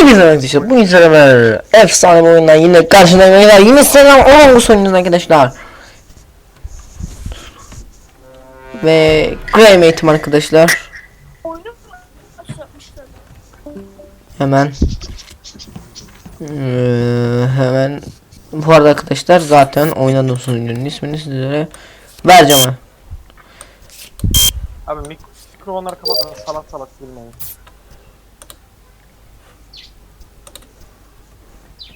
Hepinize arkadaşlar bugün sefer efsane bir oyundan yine karşınızdayım yine selam Among oynuyoruz arkadaşlar. Ve Graham eğitim arkadaşlar? Hemen. Ee, Hemen. Bu arada arkadaşlar zaten oynadığım sunucunun ismini sizlere vereceğim. Abi mik mikrofonları kapatın salak salak gülmeyin.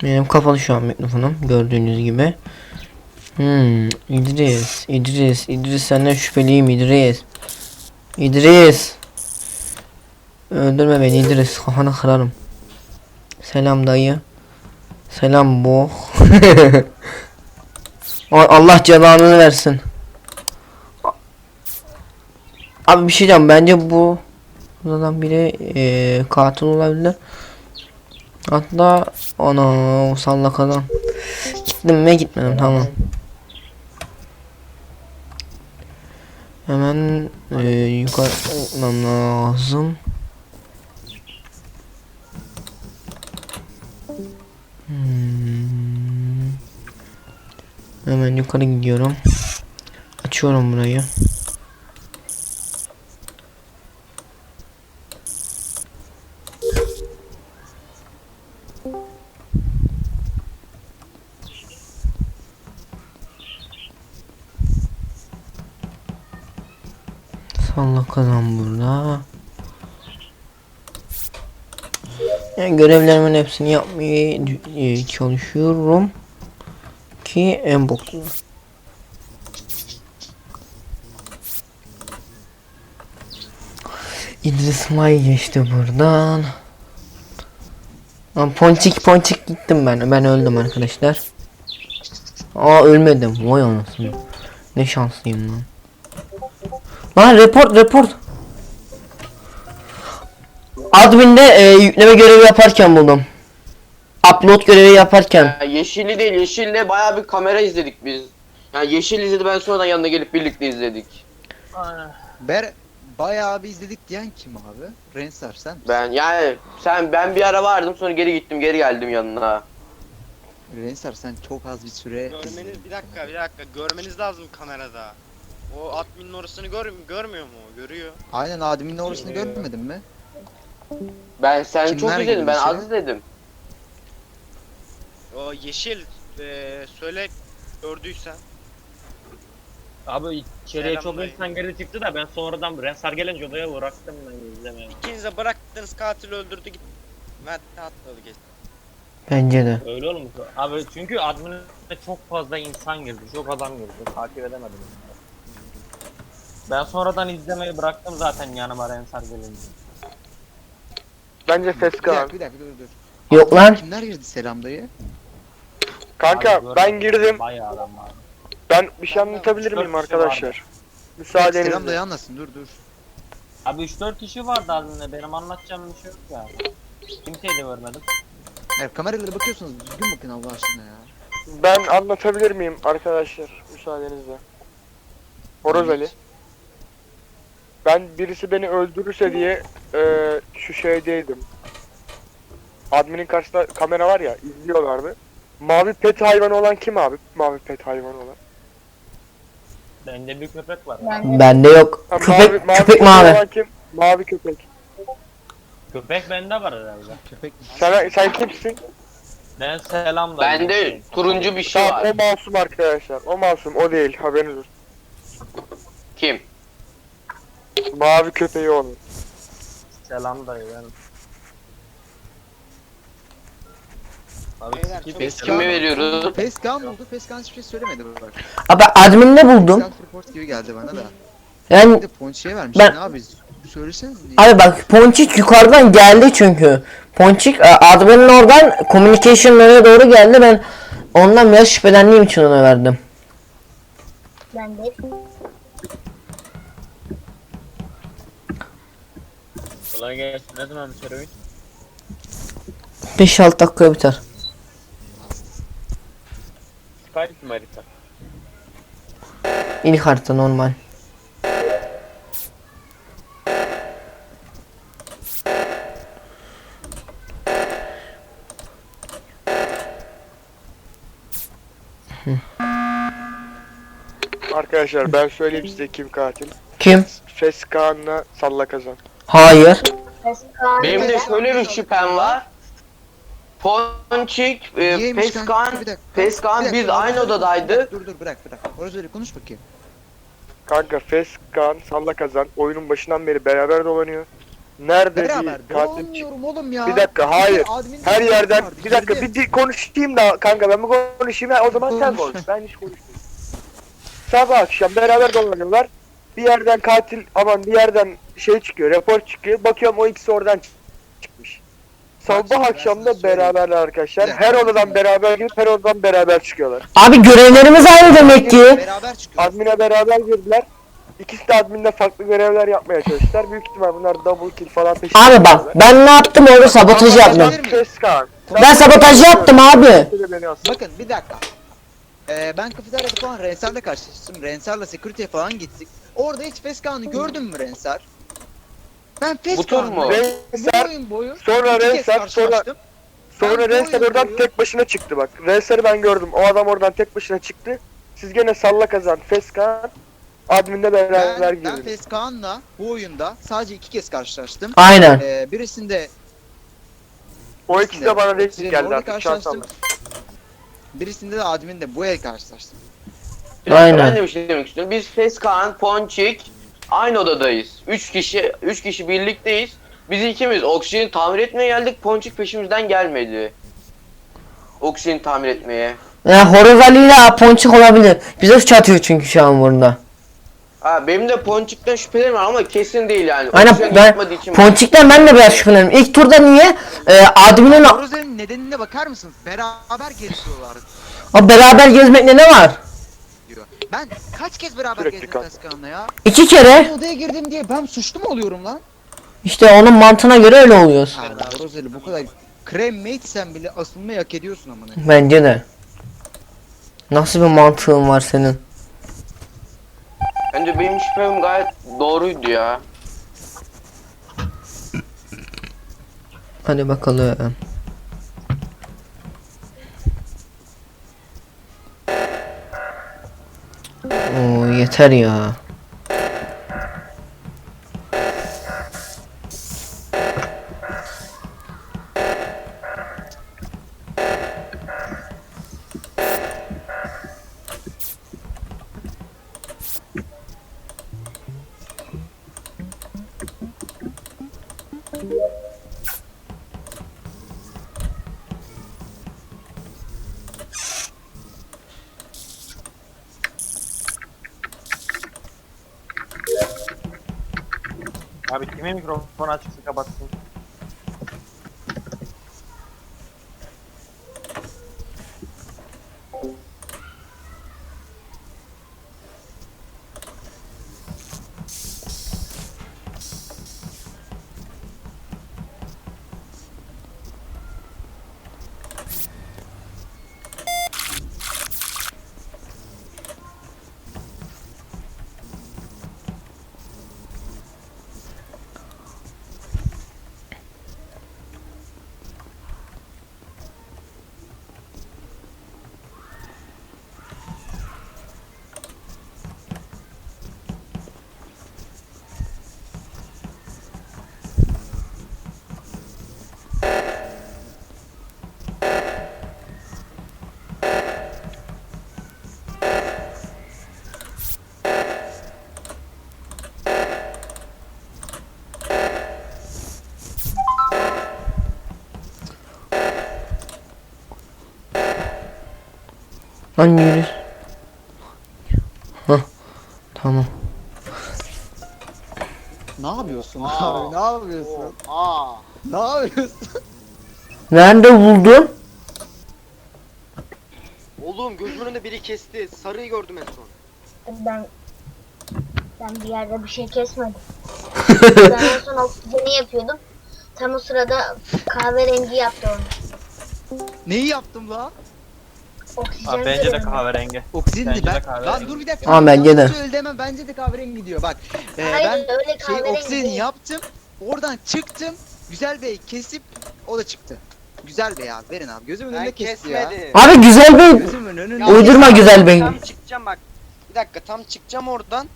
Benim kapalı şu an mikrofonum gördüğünüz gibi. Hmm, İdris, İdris, İdris senden şüpheliyim İdris. İdris. Öldürme beni İdris, kafanı kırarım. Selam dayı. Selam bu. Allah cezanı versin. Abi bir şey diyeceğim bence bu Bunlardan biri eee katil olabilir. Hatta ana o salla kalan. Gittim mi gitmedim tamam. Hemen e, yukarı olmam lazım. Hmm. Hemen yukarı gidiyorum. Açıyorum burayı. Salla kazan burada. Yani görevlerimin hepsini yapmaya e, çalışıyorum ki en boklu. İdris May geçti buradan. Lan ponçik ponçik gittim ben. Ben öldüm arkadaşlar. Aa ölmedim. Vay anasını. Ne şanslıyım lan. Lan report report. Admin'de e, yükleme görevi yaparken buldum. Upload görevi yaparken. Ya yeşilli değil yeşille bayağı bir kamera izledik biz. Yani yeşil izledi ben sonradan yanına gelip birlikte izledik. Ber bayağı bir izledik diyen kim abi? Rensar sen. Ben yani sen ben bir ara vardım sonra geri gittim geri geldim yanına. Rensar sen çok az bir süre Görmeniz bir dakika bir dakika görmeniz lazım kamerada. O adminin orasını gör, görmüyor mu? Görüyor. Aynen Adem'in orasını görmedin mi? Ben sen Kimler çok izledim ben girdi az içeri? izledim. O yeşil eee söyle gördüysen. Abi içeriye çok Selamünaleyküm. insan geri çıktı da ben sonradan Rensar gelince odaya bıraktım ben izlemeye. İkiniz de bıraktınız katil öldürdü git. Mert atladı geçti. Bence de. Öyle olmuş. Abi çünkü admine çok fazla insan girdi. Çok adam girdi. Takip edemedim. Ben sonradan izlemeyi bıraktım zaten yanıma Rensar gelince. Bence ses Bir dakika bir dakika dur dur. Yok lan. Kimler girdi selam dayı? Kanka Abi ben girdim. Bayağı adam var. Ben bir şey anlatabilir Dört miyim kişi arkadaşlar? Selam Müsaadenizle. dayı anlasın dur dur. Abi 3-4 kişi vardı adminde. Benim anlatacağım bir şey yok ya. Kimseyi de görmedim. Eğer kameralara bakıyorsunuz düzgün bakın Allah aşkına ya. Ben anlatabilir miyim arkadaşlar? Müsaadenizle. Horoz Ali. Ben birisi beni öldürürse diye eee, şu şeydeydim. Admin'in karşısında kamera var ya izliyorlardı. Mavi pet hayvanı olan kim abi? Mavi pet hayvanı olan. Bende bir köpek var. Bende yok. Ha, Köpek mavi, köpek köpek mavi. olan kim? Mavi köpek. Köpek bende var herhalde. Köpek Sen, sen kimsin? Ben selam da. Bende turuncu bir şey Tamam var. o masum arkadaşlar. O masum o değil haberiniz olsun. Kim? Mavi köpeği onun. Selam dayı ben. Kime veriyoruz? Peskan buldu. Peskan hiçbir şey söylemedi bak. Abi admin'de buldum. Peskan report gibi geldi bana da. Yani Bir de vermiş. Ben- Ne abi? Söyleseniz niye? abi bak Ponçik yukarıdan geldi çünkü. Ponçik e, admin'in oradan communication'lara doğru geldi ben ondan biraz şüphelendiğim için ona verdim. Ben de. Kolay gelsin. Ne zaman biter oyun? 5-6 dakika biter. Tarih mi harita? İlk harita normal. Arkadaşlar ben söyleyeyim size kim katil. Kim? Fes salla kazan. Hayır. Benim de şöyle bir şüphem var. Ponçik, e, Niyeymiş Peskan, kanka? Bir dakika. Peskan Bir dakika, biz aynı Ali, odadaydık. Dur dur bırak bırak. Orası öyle konuş bakayım. Kanka Feskan, Salla Kazan oyunun başından beri beraber dolanıyor. Nerede Beraber bir katil çık- dolanmıyorum oğlum ya. Bir dakika hayır. Admin Her yerden vardı, bir dakika girdim. bir, bir konuşayım da kanka ben bir konuşayım ha, o zaman sen Konuş. konuş. Ben hiç konuşmayayım. Sabah akşam beraber dolanıyorlar. Bir yerden katil aman bir yerden şey çıkıyor, rapor çıkıyor. Bakıyorum o ikisi oradan çık- çıkmış. Bak şimdi Sabah akşam da beraberler arkadaşlar. Her odadan beraber girip her odadan beraber çıkıyorlar. Abi görevlerimiz aynı demek ki. Beraber çıkıyoruz. Admin'e beraber girdiler. İkisi de adminle farklı görevler yapmaya çalıştılar. Büyük ihtimal bunlar double kill falan peşinde. Abi bak ben ne yaptım orada sabotaj yaptım. Keskan. Ben sabotaj yaptım abi. Bakın bir dakika. Ee, ben kafeteryada falan Rensar'la karşılaştım. Rensar'la security'ye falan gittik. Orada hiç Feskan'ı gördün mü Rensar? Ben Bu tur Feskan'ı mu? bu Rensar oyun boyu sonra iki kez Rensar sonra karşılaştım. Sonra Ben bu Rensar oradan boyu- tek başına çıktı bak. Rensar'ı ben gördüm. O adam oradan tek başına çıktı. Siz gene salla kazan. Feskan adminle beraber Ben, ben girdiniz. Feskan'la bu oyunda sadece iki kez karşılaştım. Aynen. Ee, birisinde O ikisi de bana denk geldi orada artık karşılaştım. şansalım. birisinde de adminde bu el karşılaştım. Aynen. Ben de bir şey demek istiyorum. Biz Feskan, Ponçik aynı odadayız. Üç kişi, üç kişi birlikteyiz. Biz ikimiz oksijeni tamir etmeye geldik. Ponçik peşimizden gelmedi. Oksijeni tamir etmeye. Ya Horoz Ali ile Ponçik olabilir. Bize çatıyor çünkü şu an burada. Ha benim de Ponçik'ten şüphelerim var ama kesin değil yani. Aynen Oksijen ben yapmadığı için Ponçik'ten ben de biraz şüphelenirim. İlk turda niye? Ee, adminin Rozel'in nedenine bakar mısınız? Beraber geziyorlar o beraber gezmekle ne var? Ben kaç kez beraber Sürekli gezdim kal. Feskan'la ya? İki kere. Bu odaya girdim diye ben suçlu mu oluyorum lan? İşte onun mantığına göre öyle oluyoruz. Allah Rozel'i bu kadar cremate sen bile asılmayı hak ediyorsun amına. Bence de. Nasıl bir mantığın var senin? Bence benim şüphem gayet doğruydu ya. Hadi bakalım. 菜里啊。Abi kimin mikrofonu açıksa kapatsın. Lan yürü. Hah. Tamam. Ne yapıyorsun Aa. abi? Ne yapıyorsun? Aa. Ne yapıyorsun? Nerede buldun? Oğlum gözümün önünde biri kesti. Sarıyı gördüm en son. Ben ben bir yerde bir şey kesmedim. ben en son oksijeni yapıyordum. Tam o sırada kahverengi yaptı onu. Neyi yaptım la? Oksijen Abi bence de verelim. kahverengi. Oksijen Bence de ben. kahverengi. Lan dur bir dakika. Aa, bence de. Söyle demem bence de kahverengi diyor. Bak. e, Hayır ben öyle şey kahverengi. değil. yaptım. Oradan çıktım. Güzel Bey kesip o da çıktı. Güzel Bey abi verin abi. Gözümün Ben önünde kesti ya. kesmedim. Abi güzel bir Gözümün önünde. Ya, Uydurma güzel bey. Tam çıkacağım bak. Bir dakika tam çıkacağım oradan.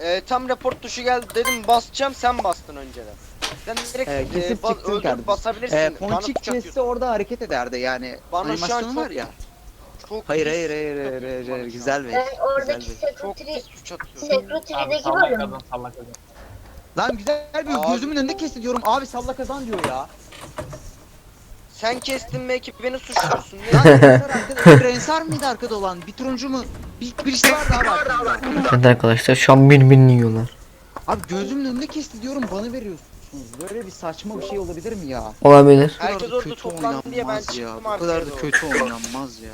Ee, tam report tuşu geldi dedim basacağım sen bastın önceden. Sen direkt Ee, e, kesip bas- çıktın öldürüp kardeşim. basabilirsin. Ee, Bana Ponçik kesti orada hareket ederdi yani. Bana şu an Animasyonu çok- var ya. Çok Hayır hayır hayır hayır, hayır, hayır. güzel ve Ben oradaki güzel Çok secretary, pis tuş atıyorsun. Abi secretary'deki salla bölüm. kadın salla kadın. Lan güzel bir Abi. gözümün önünde kesti diyorum. Abi salla kazan diyor ya. Sen kestin belki beni suçluyorsun. Ne? Lan Rensar arkada, Rensar mıydı arkada olan? Bir turuncu mu? Bir, bir işte vardı abi arkada. Evet arkadaşlar şu an birbirini yiyorlar. Abi gözümün önünde kesti diyorum bana veriyorsunuz. Böyle bir saçma bir şey olabilir mi ya? Olabilir. Herkes da orada kötü toplandı diye ben oynanmaz çıktım ya. Bu kadar da doğru. kötü oynanmaz ya.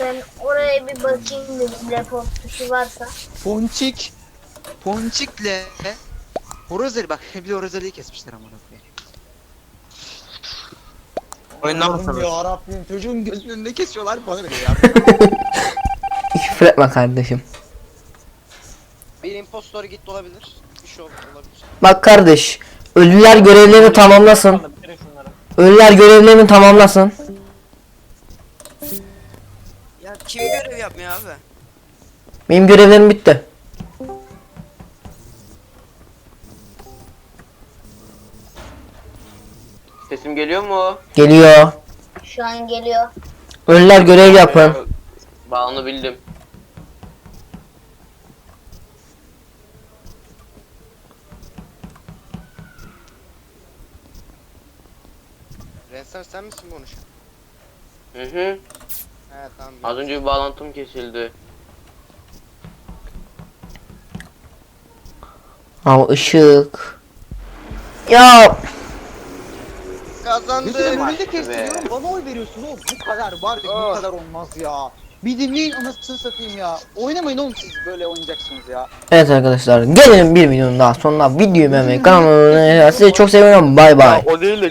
Ben oraya bir bakayım bir report tuşu varsa. Ponçik. Ponçikle Horozeli bak bir de Horozeli'yi kesmişler amına koyayım. Allah'ım ya Rabbim çocuğun gözünün önünde kesiyorlar bana veriyor ya. Küfür etme kardeşim. Bir impostor gitti olabilir. Bir şey olabilir. Bak kardeş. Ölüler görevlerini tamamlasın. Ölüler görevlerini tamamlasın. Kim görev yapmıyor abi? Benim görevlerim bitti. Sesim geliyor mu? Geliyor. Şu an geliyor. Ölüler görev yapın. Ben onu bildim. Rensar sen misin konuşan? Hı hı. He tamam. Az önce bir bağlantım kesildi. Ama ışık. Ya Kazandı. Gözümün önünde Başka kesti be. diyorum bana oy veriyorsun oğlum. Bu kadar var ya bu Oh. kadar olmaz ya. Bir dinleyin anasını satayım ya. Oynamayın oğlum siz böyle oynayacaksınız ya. Evet arkadaşlar gelin bir videonun daha sonuna videoyu beğenmeyi kanalıma abone olmayı sizi çok seviyorum bay bay. O değil de